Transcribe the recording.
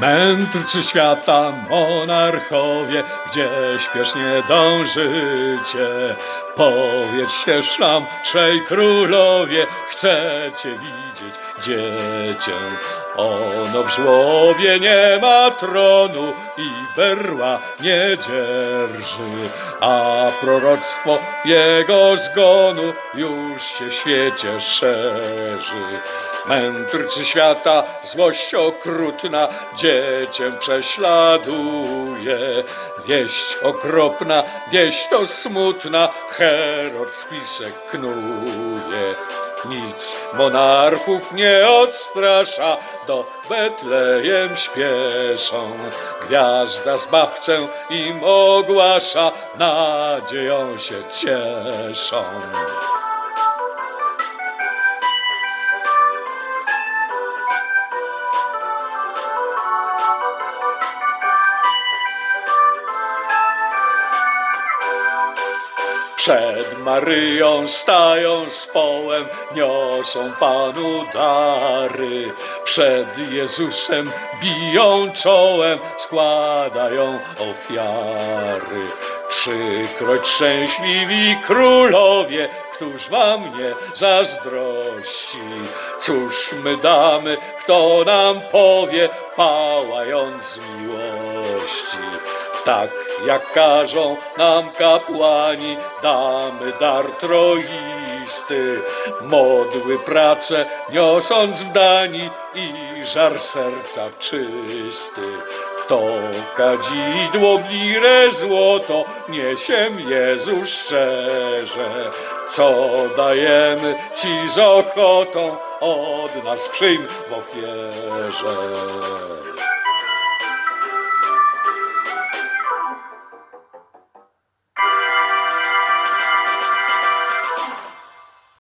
Mędrcy świata, monarchowie, gdzie śpiesznie dążycie? Powiedzcie szlam, trzej królowie, chcecie widzieć dziecię. Ono w żłobie nie ma tronu i berła nie dzierży, a proroctwo jego zgonu już się w świecie szerzy. Mędrcy świata, złość okrutna, dziecię prześladuje. Wieść okropna, wieść to smutna, Herod spisek knuje. Nic monarchów nie odstrasza, do Betlejem śpieszą. Gwiazda zbawcę im ogłasza, nadzieją się cieszą. Przed Maryją stają z połem, niosą Panu dary. Przed Jezusem biją czołem, składają ofiary. Trzykroć szczęśliwi królowie, któż wam nie zazdrości? Cóż my damy, kto nam powie, pałając z miłości? Tak jak każą nam kapłani, damy dar troisty. Modły pracę niosąc w dani i żar serca czysty. To kadzidło blire złoto niesiem Jezu szczerze. Co dajemy Ci z ochotą, od nas przyjm w ofierze.